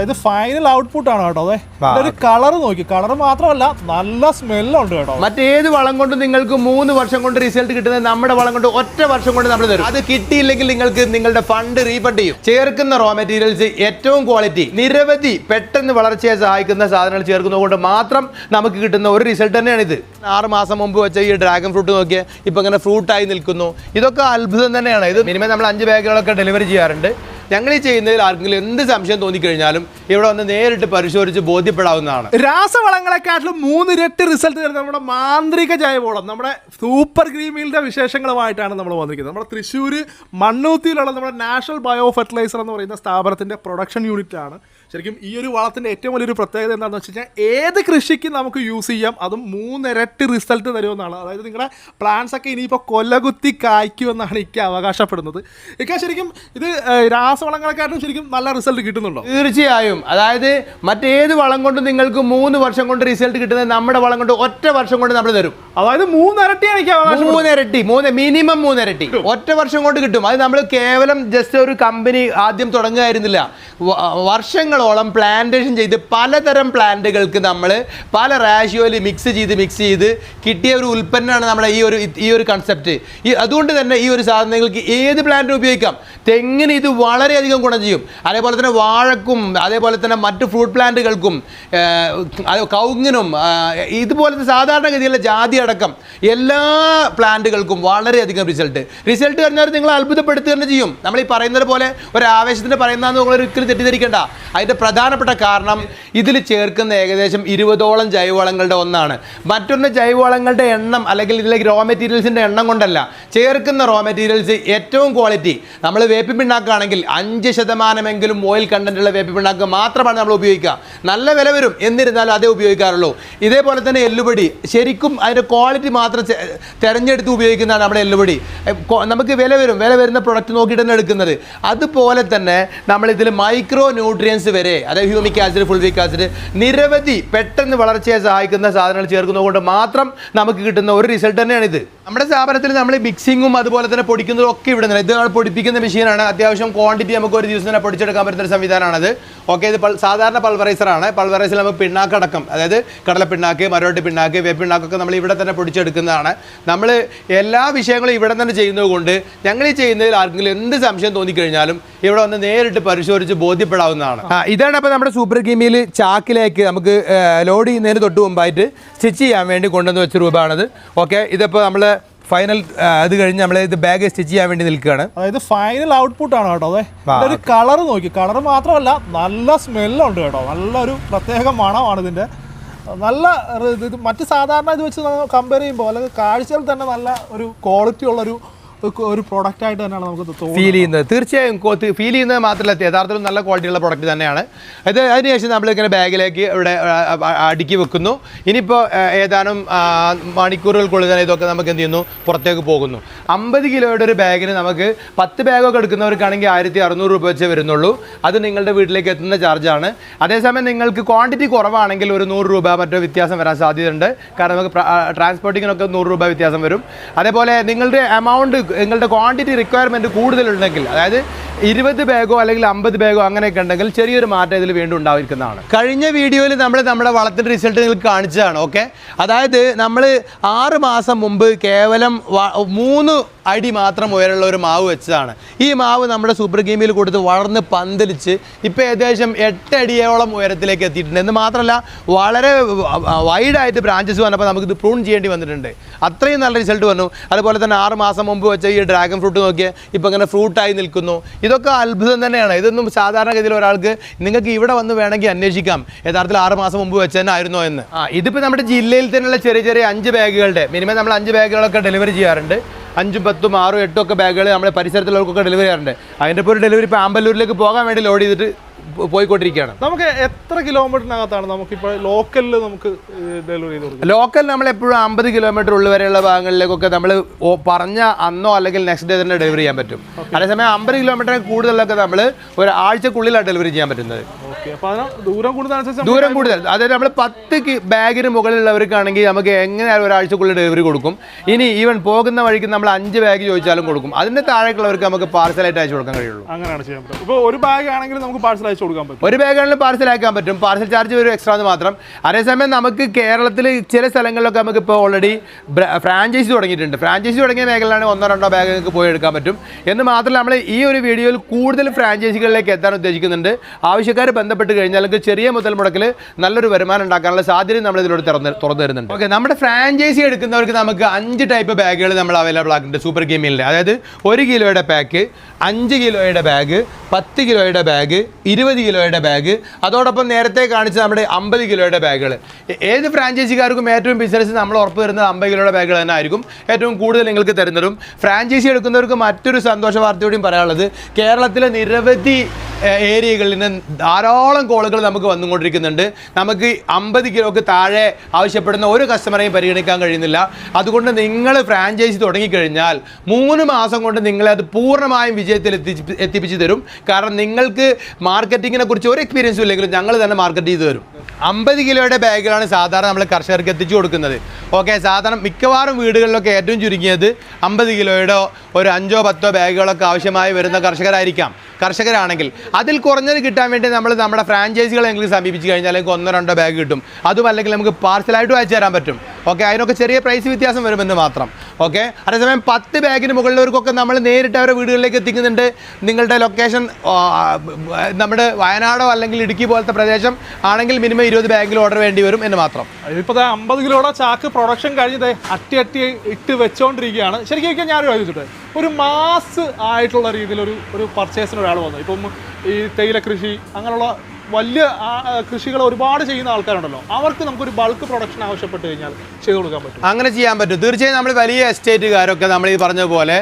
അതായത് final output ആണ് കേട്ടോ. അതെ. ഒരു കളർ നോക്കി. കളർ മാത്രമല്ല നല്ല സ്മെല്ലുണ്ട് കേട്ടോ. മറ്റേത് വളം കൊണ്ട് നിങ്ങൾക്ക് മൂന്ന് വർഷം കൊണ്ട് റിസൾട്ട് കിട്ടുന്നത് നമ്മുടെ വളം കൊണ്ട് ഒറ്റ വർഷം കൊണ്ട് നമ്മൾ തരും. അത് കിട്ടിയില്ലെങ്കിൽ നിങ്ങൾക്ക് നിങ്ങളുടെ ഫണ്ട് റീഫണ്ട് ചെയ്യും. ചേർക്കുന്ന റോ മെറ്റീരിയൽസ് ഏറ്റവും ക്വാളിറ്റി നിരവധി പെട്ടെന്ന് വളർച്ചയെ സഹായിക്കുന്ന സാധനങ്ങൾ ചേർക്കുന്നത് കൊണ്ട് മാത്രം നമുക്ക് കിട്ടുന്ന ഒരു റിസൾട്ട് തന്നെയാണ് ഇത്. ആറ് മാസം മുമ്പ് വെച്ച ഈ ഡ്രാഗൺ ഫ്രൂട്ട് നോക്കിയാൽ ഇപ്പൊ ഇങ്ങനെ ഫ്രൂട്ടായി നിൽക്കുന്നു. ഇതൊക്കെ അത്ഭുതം തന്നെയാണ്. ഇത് മിനിമം നമ്മൾ അഞ്ച് ബാഗുകളൊക്കെ ഡെലിവറി ചെയ്യാറുണ്ട്. ഞങ്ങൾ ഈ ചെയ്യുന്നതിൽ ആർക്കെങ്കിലും എന്ത് സംശയം തോന്നിക്കഴിഞ്ഞാലും ഇവിടെ വന്ന് നേരിട്ട് പരിശോധിച്ച് ബോധ്യപ്പെടാവുന്നതാണ്. രാസവളങ്ങളെക്കാട്ടിലും മൂന്നിരട്ടി റിസൾട്ട് തരുന്ന നമ്മുടെ മാന്ത്രിക ജൈവവളം നമ്മുടെ സൂപ്പർ ഗ്രീമീലിന്റെ വിശേഷങ്ങളുമായിട്ടാണ് നമ്മൾ വന്നിരിക്കുന്നത്. നമ്മുടെ തൃശ്ശൂർ മണ്ണൂത്തിയിലുള്ള നമ്മുടെ നാഷണൽ ബയോ ഫെർട്ടിലൈസർ എന്ന് പറയുന്ന സ്ഥാപനത്തിന്റെ പ്രൊഡക്ഷൻ യൂണിറ്റാണ് ശരിക്കും ഈ ഒരു വളത്തിന്റെ ഏറ്റവും വലിയൊരു പ്രത്യേകത എന്താണെന്ന് വെച്ച് കഴിഞ്ഞാൽ ഏത് കൃഷിക്ക് നമുക്ക് യൂസ് ചെയ്യാം അതും മൂന്നിരട്ടി റിസൾട്ട് തരുമെന്നാണ്. അതായത് നിങ്ങളുടെ പ്ലാന്റ്സ് ഒക്കെ ഇനിയിപ്പോൾ കൊല്ലകുത്തി കായ്ക്കുമെന്നാണ് എനിക്ക് അവകാശപ്പെടുന്നത്. ഇക്ക ശരിക്കും ഇത് ഏഹ്, രാസവളങ്ങളെക്കാട്ടും ശരിക്കും നല്ല റിസൾട്ട് കിട്ടുന്നുണ്ടോ? തീർച്ചയായും. അതായത് മറ്റേത് വളം കൊണ്ട് നിങ്ങൾക്ക് മൂന്ന് വർഷം കൊണ്ട് റിസൾട്ട് കിട്ടുന്നത് നമ്മുടെ വളം കൊണ്ട് ഒറ്റ വർഷം കൊണ്ട് നമ്മൾ തരും. അതായത് മൂന്നിരട്ടി എനിക്ക് അവകാശം മൂന്നിരട്ടി മൂന്ന് മിനിമം മൂന്നിരട്ടി. ഒറ്റ വർഷം കൊണ്ട് കിട്ടും. അത് നമ്മൾ കേവലം ജസ്റ്റ് ഒരു കമ്പനി ആദ്യം തുടങ്ങുകയായിരുന്നില്ല. വർഷങ്ങളോളം പ്ലാന്റേഷൻ ചെയ്ത് പലതരം പ്ലാന്റുകൾക്ക് നമ്മൾ പല റാഷ്യോയിൽ മിക്സ് ചെയ്ത് മിക്സ് ചെയ്ത് കിട്ടിയ ഒരു ഉൽപ്പന്നമാണ് നമ്മുടെ ഈ ഒരു ഈ ഒരു കൺസെപ്റ്റ് ഈ അതുകൊണ്ട് തന്നെ ഈ ഒരു സാധനങ്ങൾക്ക് ഏത് പ്ലാന്റ് ഉപയോഗിക്കാം. തെങ്ങിന് ഇത് വളരെയധികം ഗുണം ചെയ്യും. അതേപോലെ തന്നെ വാഴക്കും അതേപോലെ തന്നെ മറ്റ് ഫ്രൂട്ട് പ്ലാന്റുകൾക്കും കൗങ്ങിനും ഇതുപോലത്തെ സാധാരണഗതിയിലുള്ള ജാതി അടക്കം എല്ലാ പ്ലാന്റുകൾക്കും വളരെയധികം റിസൾട്ട് റിസൾട്ട് പറഞ്ഞാൽ നിങ്ങൾ അത്ഭുതപ്പെടുത്തുക തന്നെ ചെയ്യും. നമ്മൾ ഈ പറയുന്നത് പോലെ ഒരു ആവേശത്തിന് പറയുന്നതെന്ന് നിങ്ങൾ ഒരിക്കലും തെറ്റിദ്ധരിക്കേണ്ട. അതിന്റെ പ്രധാനപ്പെട്ട കാരണം ഇതിൽ ചേർക്കുന്ന ഏകദേശം ഇരുപതോളം ജൈവവളങ്ങളുടെ ഒന്നാണ്. മറ്റൊന്ന് ജൈവവളങ്ങളുടെ എണ്ണം അല്ലെങ്കിൽ ഇതിലേക്ക് റോ മെറ്റീരിയൽസിന്റെ എണ്ണം കൊണ്ടല്ല. ചേർക്കുന്ന റോ മെറ്റീരിയൽസ് ഏറ്റവും ക്വാളിറ്റി നമ്മൾ വേപ്പിൻ പിണ്ണാക്കാണെങ്കിൽ അഞ്ച് ശതമാനമെങ്കിലും ഓയിൽ കണ്ടന്റുള്ള വേപ്പി പിണ്ണാക്ക് മാത്രമാണ് നമ്മൾ ഉപയോഗിക്കുക. നല്ല വില വരും. എന്നിരുന്നാലും അതേ ഉപയോഗിക്കാറുള്ളൂ. ഇതേപോലെ തന്നെ എല്ലുപൊടി. ശരിക്കും അതിന്റെ ക്വാളിറ്റി മാത്രം തിരഞ്ഞെടുത്ത് ഉപയോഗിക്കുന്നതാണ് നമ്മുടെ എല്ലുപൊടി. നമുക്ക് വില വരും. വില വരുന്ന പ്രൊഡക്റ്റ് നോക്കിയിട്ട് തന്നെ എടുക്കുന്നത്. അതുപോലെ തന്നെ നമ്മളിതിൽ മൈക്രോ ന്യൂട്രിയൻസ് വരെ അതായത് ഹ്യൂമിക് ആസിഡ് ഫുൾവിക് ആസിഡ് നിരവധി പെട്ടെന്ന് വളർച്ചയെ സഹായിക്കുന്ന സാധനങ്ങൾ ചേർക്കുന്നത് കൊണ്ട് മാത്രം നമുക്ക് കിട്ടുന്ന ഒരു റിസൾട്ട് തന്നെയാണിത്. നമ്മുടെ സ്ഥാപനത്തിൽ നമ്മൾ മിക്സിങ്ങും അതുപോലെ തന്നെ പൊടിക്കുന്നതും ഒക്കെ ഇവിടെ നിന്ന് ഇത് പൊടിപ്പിക്കുന്ന മെഷീനാണ് അത്യാവശ്യം ക്വാണ്ടിറ്റി നമുക്ക് ഒരു ദിവസം തന്നെ പൊടിച്ചെടുക്കാൻ പറ്റുന്ന ഒരു സംവിധാനമാണത്. ഓക്കെ ഇത് സാധാരണ പൾവറൈസറാണ് പൾവറൈസർ നമുക്ക് പിണ്ണാക്കടക്കം അതായത് കടല പിണ്ണാക്ക് മരോട്ടി പിണ്ണാക്ക് വേപ്പിണ്ണാക്കൊക്കെ നമ്മൾ ഇവിടെ തന്നെ പൊടിച്ചെടുക്കുന്നതാണ്. നമ്മൾ എല്ലാ വിഷയങ്ങളും ഇവിടെ തന്നെ ചെയ്യുന്നതുകൊണ്ട് ഞങ്ങൾ ഈ ചെയ്യുന്നതിൽ ആർക്കെങ്കിലും എന്ത് സംശയം തോന്നിക്കഴിഞ്ഞാലും ഇവിടെ വന്ന് നേരിട്ട് പരിശോധിച്ച് ബോധ്യപ്പെടാവുന്നതാണ്. ഇതാണ് അപ്പോൾ നമ്മുടെ സൂപ്പർ കീമിയിൽ ചാക്കിലേക്ക് നമുക്ക് ലോഡ് ചെയ്യുന്നതിന് തൊട്ട് മുമ്പായിട്ട് സ്റ്റിച്ച് ചെയ്യാൻ വേണ്ടി കൊണ്ടുവന്ന് വെച്ച രൂപമാണത്. ഓക്കെ ഇതിപ്പോൾ നമ്മൾ ഫൈനൽ അത് കഴിഞ്ഞ് നമ്മൾ ഇത് ബാഗ് സ്റ്റിച്ച് ചെയ്യാൻ വേണ്ടി നിൽക്കുകയാണ്. അതായത് ഫൈനൽ ഔട്ട്പുട്ട് ആണ് കേട്ടോ അതെ. ഒരു കളർ നോക്കി. കളർ മാത്രമല്ല നല്ല സ്മെല്ലുണ്ട് കേട്ടോ. നല്ലൊരു പ്രത്യേക മണമാണ് ഇതിന്റെ നല്ല ഇത് മറ്റ് സാധാരണ ഇത് വെച്ച് കമ്പയർ ചെയ്യുമ്പോൾ അല്ലെങ്കിൽ കാഴ്ചയിൽ തന്നെ നല്ല ഒരു ക്വാളിറ്റി ഉള്ള ഒരു പ്രോഡക്റ്റ് ആയിട്ട് തന്നെയാണ് നമുക്ക് ഫീൽ ചെയ്യുന്നത്. തീർച്ചയായും ഫീൽ ചെയ്യുന്നത് മാത്രമല്ല യഥാർത്ഥത്തിൽ നല്ല ക്വാളിറ്റിയുള്ള പ്രോഡക്റ്റ് തന്നെയാണ്. അത് അതിനുശേഷം നമ്മളിങ്ങനെ ബാഗിലേക്ക് ഇവിടെ അടുക്കി വെക്കുന്നു. ഇനിയിപ്പോൾ ഏതാനും മണിക്കൂറുകൾക്കുള്ളിൽ തന്നെ ഇതൊക്കെ നമുക്ക് എന്ത് ചെയ്യുന്നു? പുറത്തേക്ക് പോകുന്നു. അമ്പത് കിലോയുടെ ഒരു ബാഗിന് നമുക്ക് പത്ത് ബാഗൊക്കെ എടുക്കുന്നവർക്കാണെങ്കിൽ ആയിരത്തി അറുന്നൂറ് രൂപ വെച്ചേ വരുന്നുള്ളൂ. അത് നിങ്ങളുടെ വീട്ടിലേക്ക് എത്തുന്ന ചാർജാണ് അതേസമയം നിങ്ങൾക്ക് ക്വാണ്ടിറ്റി കുറവാണെങ്കിൽ ഒരു നൂറ് രൂപ മറ്റോ വ്യത്യാസം വരാൻ സാധ്യതയുണ്ട്. കാരണം നമുക്ക് ട്രാൻസ്പോർട്ടിങ്ങിനൊക്കെ നൂറ് രൂപ വ്യത്യാസം വരും. അതേപോലെ നിങ്ങളുടെ എമൗണ്ട് നിങ്ങളുടെ ക്വാണ്ടിറ്റി റിക്വയർമെന്റ് കൂടുതലുണ്ടെങ്കിൽ അതായത് ഇരുപത് ബാഗോ അല്ലെങ്കിൽ അമ്പത് ബാഗോ അങ്ങനെയൊക്കെ ഉണ്ടെങ്കിൽ ചെറിയൊരു മാറ്റം ഇതിൽ വീണ്ടും ഉണ്ടായിരിക്കുന്നതാണ്. കഴിഞ്ഞ വീഡിയോയിൽ നമ്മൾ നമ്മുടെ വളത്തിന്റെ റിസൾട്ട് നിങ്ങൾക്ക് കാണിച്ചതാണ് ഓക്കെ അതായത് നമ്മൾ ആറ് മാസം മുമ്പ് കേവലം മൂന്ന് അടി മാത്രം ഉയരമുള്ള ഒരു മാവ് വെച്ചതാണ്. ഈ മാവ് നമ്മുടെ സൂപ്പർ ഗെയിമിൽ കൊടുത്ത് വളർന്ന് പന്തലിച്ച് ഇപ്പോൾ ഏകദേശം എട്ടടിയോളം ഉയരത്തിലേക്ക് എത്തിയിട്ടുണ്ട്. എന്ന് മാത്രമല്ല വളരെ വൈഡായിട്ട് ബ്രാഞ്ചസ് വന്നപ്പോൾ നമുക്കിത് പ്രൂൺ ചെയ്യേണ്ടി വന്നിട്ടുണ്ട്. അത്രയും നല്ല റിസൾട്ട് വന്നു. അതുപോലെ തന്നെ ആറ് മാസം മുമ്പ് വെച്ച ഈ ഡ്രാഗൺ ഫ്രൂട്ട് നോക്കിയാൽ ഇപ്പോൾ ഇങ്ങനെ ഫ്രൂട്ടായി നിൽക്കുന്നു. ഇതൊക്കെ അത്ഭുതം തന്നെയാണ്. ഇതൊന്നും സാധാരണഗതിയിൽ ഒരാൾക്ക് നിങ്ങൾക്ക് ഇവിടെ വന്ന് വേണമെങ്കിൽ അന്വേഷിക്കാം. യഥാർത്ഥത്തിൽ ആറ് മാസം മുമ്പ് വെച്ച് തന്നെ ആയിരുന്നോ എന്ന്. ആ ഇതിപ്പോൾ നമ്മുടെ ജില്ലയിൽ തന്നെയുള്ള ചെറിയ ചെറിയ അഞ്ച് ബാഗുകളുടെ മിനിമം നമ്മൾ അഞ്ച് ബാഗുകളൊക്കെ ഡെലിവറി ചെയ്യാറുണ്ട്. അഞ്ചും പത്തും ആറും എട്ടും ഒക്കെ ബാഗുകൾ നമ്മുടെ പരിസരത്തുള്ളവർക്കൊക്കെ ഡെലിവറി ചെയ്യാറുണ്ട്. അതിന്റെ ഇപ്പോൾ ഒരു ഡെലിവറി ഇപ്പോൾ ആമ്പല്ലൂരിലേക്ക് പോകാൻ വേണ്ടി ലോഡ് ചെയ്തിട്ട് പോയിക്കൊണ്ടിരിക്കുകയാണ്. നമുക്ക് എത്ര കിലോമീറ്ററിനകത്താണ് നമുക്കിപ്പോൾ ലോക്കലിൽ നമുക്ക് ഡെലിവറി ചെയ്ത് ലോക്കൽ നമ്മൾ എപ്പോഴും അമ്പത് കിലോമീറ്റർ ഉള്ളിൽ വരെയുള്ള ഭാഗങ്ങളിലേക്കൊക്കെ നമ്മൾ പറഞ്ഞ അന്നോ അല്ലെങ്കിൽ നെക്സ്റ്റ് ഡേ തന്നെ ഡെലിവറി ചെയ്യാൻ പറ്റും. അതേസമയം അമ്പത് കിലോമീറ്ററിൽ കൂടുതലൊക്കെ നമ്മൾ ഒരാഴ്ചക്കുള്ളിലാണ് ഡെലിവറി ചെയ്യാൻ പറ്റുന്നത്. ദൂരം കൂടുതൽ. അതായത് നമ്മൾ പത്ത് ബാഗിന് മുകളിലുള്ളവർക്കാണെങ്കിൽ നമുക്ക് എങ്ങനെയായാലും ഒരാഴ്ചക്കുള്ളിൽ ഡെലിവറി കൊടുക്കും. ഇനി ഈവൻ പോകുന്ന വഴിക്ക് നമ്മൾ അഞ്ച് ബാഗ് ചോദിച്ചാലും കൊടുക്കും. അതിന്റെ താഴേക്കുള്ളവർക്ക് നമുക്ക് പാർസലായിട്ട് അയച്ചു കൊടുക്കാൻ കഴിയുള്ളൂ. അങ്ങനെയാണ് ചെയ്യാൻ പറ്റും ഇപ്പൊ ഒരു ബാഗ് ആണെങ്കിൽ നമുക്ക് പാർസൽ അയച്ചു കൊടുക്കാൻ പറ്റും. ഒരു ബാഗ് ആണെങ്കിലും പാർസൽ അയക്കാൻ പറ്റും. പാർസൽ ചാർജ് ഒരു എക്സ്ട്രാ എന്ന് മാത്രം. അതേസമയം നമുക്ക് കേരളത്തിൽ ചില സ്ഥലങ്ങളിലൊക്കെ നമുക്ക് ഇപ്പോൾ ഓൾറെഡി ഫ്രാഞ്ചൈസി തുടങ്ങിയിട്ടുണ്ട്. ഫ്രാഞ്ചൈസി തുടങ്ങിയ മേഖലയാണ് ഒന്നോ രണ്ടോ ബാഗ് നിങ്ങൾക്ക് പോയി എടുക്കാൻ പറ്റും. എന്ന് മാത്രമല്ല നമ്മൾ ഈ ഒരു വീഡിയോയിൽ കൂടുതൽ ഫ്രാഞ്ചൈസികളിലേക്ക് എത്താൻ ഉദ്ദേശിക്കുന്നുണ്ട്. ആവശ്യക്കാർ ബന്ധപ്പെട്ട് കഴിഞ്ഞാൽ അല്ലെങ്കിൽ ചെറിയ മുതൽ മുടക്കിൽ നല്ലൊരു വരുമാനം ഉണ്ടാക്കാനുള്ള സാധ്യത നമ്മൾ ഇതിലൂടെ തുറന്ന് തുറന്നു തരുന്നുണ്ട്. ഓക്കെ നമ്മുടെ ഫ്രാഞ്ചൈസി എടുക്കുന്നവർക്ക് നമുക്ക് അഞ്ച് ടൈപ്പ് ബാഗുകൾ നമ്മൾ അവൈലബിൾ ആക്കുന്നുണ്ട്. സൂപ്പർ ഗെയിമിലെ അതായത് ഒരു കിലോയുടെ പാക്ക് അഞ്ച് കിലോയുടെ ബാഗ് പത്ത് കിലോയുടെ ബാഗ് ഇരുപത് കിലോയുടെ ബാഗ് അതോടൊപ്പം നേരത്തെ കാണിച്ച നമ്മുടെ അമ്പത് കിലോയുടെ ബാഗുകൾ ഏത് ഫ്രാഞ്ചൈസിക്കാർക്കും ഏറ്റവും ബിസിനസ് നമ്മൾ ഉറപ്പ് തരുന്നത് അമ്പത് കിലോയുടെ ബാഗുകൾ തന്നെ ആയിരിക്കും. ഏറ്റവും കൂടുതൽ നിങ്ങൾക്ക് തരുന്നതും. ഫ്രാഞ്ചൈസി എടുക്കുന്നവർക്ക് മറ്റൊരു സന്തോഷ വാർത്തയോടെയും പറയാനുള്ളത് കേരളത്തിലെ നിരവധി ഏരിയകളിൽ നിന്ന് ധാരാളം കോളുകൾ നമുക്ക് വന്നുകൊണ്ടിരിക്കുന്നുണ്ട്. നമുക്ക് അമ്പത് കിലോക്ക് താഴെ ആവശ്യപ്പെടുന്ന ഒരു കസ്റ്റമറെയും പരിഗണിക്കാൻ കഴിയുന്നില്ല. അതുകൊണ്ട് നിങ്ങൾ ഫ്രാഞ്ചൈസി തുടങ്ങിക്കഴിഞ്ഞാൽ മൂന്ന് മാസം കൊണ്ട് നിങ്ങളെ അത് പൂർണമായും വിജയത്തിൽ എത്തിപ്പിച്ച് തരും. കാരണം നിങ്ങൾക്ക് മാർക്കറ്റിങ്ങിനെ കുറിച്ച് ഒരു എക്സ്പീരിയൻസും ഇല്ലെങ്കിലും ഞങ്ങൾ തന്നെ മാർക്കറ്റ് ചെയ്ത് തരും. അമ്പത് കിലോയുടെ ബാഗുകളാണ് സാധാരണ നമ്മൾ കർഷകർക്ക് എത്തിച്ചു കൊടുക്കുന്നത്. ഓക്കെ സാധാരണ മിക്കവാറും വീടുകളിലൊക്കെ ഏറ്റവും ചുരുങ്ങിയത് അമ്പത് കിലോയുടെ ഒരു അഞ്ചോ പത്തോ ബാഗുകളൊക്കെ ആവശ്യമായി വരുന്ന കർഷകരായിരിക്കാം. കർഷകരാണെങ്കിൽ അതിൽ കുറഞ്ഞത് കിട്ടാൻ വേണ്ടി നമ്മൾ നമ്മുടെ ഫ്രാഞ്ചൈസികളെങ്കിലും സമീപിച്ച് കഴിഞ്ഞാൽ അല്ലെങ്കിൽ ഒന്നോ രണ്ടോ ബാഗ് കിട്ടും. അതും അല്ലെങ്കിൽ നമുക്ക് പാർസലായിട്ടും അയച്ചു തരാൻ പറ്റും. ഓക്കെ അതിനൊക്കെ ചെറിയ പ്രൈസ് വ്യത്യാസം വരുമെന്ന് മാത്രം. ഓക്കെ അതേസമയം പത്ത് ബാഗിന് മുകളിലവർക്കൊക്കെ നമ്മൾ നേരിട്ട് അവരുടെ വീടുകളിലേക്ക് എത്തിക്കുന്നുണ്ട്. നിങ്ങളുടെ ലൊക്കേഷൻ നമ്മുടെ വയനാടോ അല്ലെങ്കിൽ ഇടുക്കി പോലത്തെ പ്രദേശം ആണെങ്കിൽ മിനിമം ഇരുപത് ബാഗിൽ ഓർഡർ വേണ്ടി വരും എന്ന് മാത്രം. ഇപ്പോൾ അമ്പത് കിലോടെ ചാക്ക് പ്രൊഡക്ഷൻ കഴിഞ്ഞത് അട്ടി അട്ടി ഇട്ട് വെച്ചുകൊണ്ടിരിക്കുകയാണ് ശരിക്കും ഞാൻ ചോദിച്ചിട്ട്? ഒരു മാസ് ആയിട്ടുള്ള രീതിയിൽ ഒരു ഒരു പർച്ചേസിന് ഒരാൾ വന്നു. ഇപ്പം ഈ തേയില കൃഷി അങ്ങനെയുള്ള വലിയ കൃഷികൾ ഒരുപാട് ചെയ്യുന്ന ആൾക്കാരുണ്ടല്ലോ. അവർക്ക് നമുക്കൊരു ബൾക്ക് പ്രൊഡക്ഷൻ ആവശ്യപ്പെട്ട് കഴിഞ്ഞാൽ ചെയ്തു കൊടുക്കാൻ പറ്റും. അങ്ങനെ ചെയ്യാൻ പറ്റും. തീർച്ചയായും നമ്മൾ വലിയ എസ്റ്റേറ്റുകാരൊക്കെ നമ്മൾ ഈ പറഞ്ഞ പോലെ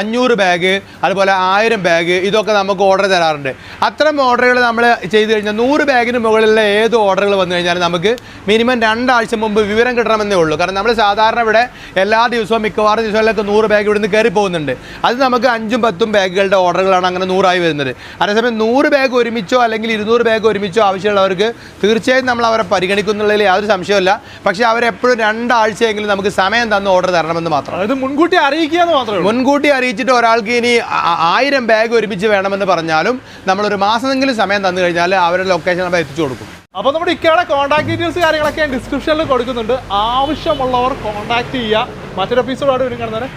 അഞ്ഞൂറ് ബാഗ് അതുപോലെ ആയിരം ബാഗ് ഇതൊക്കെ നമുക്ക് ഓർഡർ തരാറുണ്ട്. അത്തരം ഓർഡറുകൾ നമ്മൾ ചെയ്തു കഴിഞ്ഞാൽ നൂറ് ബാഗിന് മുകളിലുള്ള ഏത് ഓർഡറുകൾ വന്നു കഴിഞ്ഞാൽ നമുക്ക് മിനിമം രണ്ടാഴ്ച മുമ്പ് വിവരം കിട്ടണമെന്നേ ഉള്ളൂ. കാരണം നമ്മൾ സാധാരണ ഇവിടെ എല്ലാ ദിവസവും മിക്കവാറും ദിവസങ്ങളിലൊക്കെ നൂറ് ബാഗ് ഇവിടുന്ന് കയറി പോകുന്നുണ്ട്. അത് നമുക്ക് അഞ്ചും പത്തും ബാഗുകളുടെ ഓർഡറുകളാണ് അങ്ങനെ നൂറായി വരുന്നത്. അതേസമയം നൂറ് ബാഗ് ഒരുമിച്ചോ അല്ലെങ്കിൽ ഇരുന്നൂറ് ബാഗ് ഒരുമിച്ചോ ആവശ്യമുള്ളവർക്ക് തീർച്ചയായും നമ്മൾ അവരെ പരിഗണിക്കുന്നുള്ളതിൽ യാതൊരു സംശയമില്ല പക്ഷേ അവരെപ്പോഴും രണ്ടാഴ്ചയെങ്കിലും നമുക്ക് സമയം തന്ന് ഓർഡർ തരണമെന്ന് മാത്രം. അതായത് മുൻകൂട്ടി അറിയിക്കുക എന്ന് മാത്രമേ മുൻകൂട്ടി അറിയിച്ചിട്ട് ഒരാൾക്ക് ഇനി ആയിരം ബാഗ് ഒരുമിച്ച് വേണമെന്ന് പറഞ്ഞാലും നമ്മളൊരു മാസമെങ്കിലും സമയം തന്നു കഴിഞ്ഞാൽ അവരുടെ ലൊക്കേഷൻ നമ്മൾ എത്തിച്ചു കൊടുക്കും. അപ്പോൾ നമ്മുടെ ഇക്കയുടെ കോൺടാക്ട് ഡീറ്റെയിൽസ് കാര്യങ്ങളൊക്കെ ഞാൻ ഡിസ്ക്രിപ്ഷനിൽ കൊടുക്കുന്നുണ്ട്. ആവശ്യമുള്ളവർ കോൺടാക്ട് ചെയ്യുക. മറ്റൊരു എപ്പിസോഡായിട്ട് വീണ്ടും കാണുന്നവരെ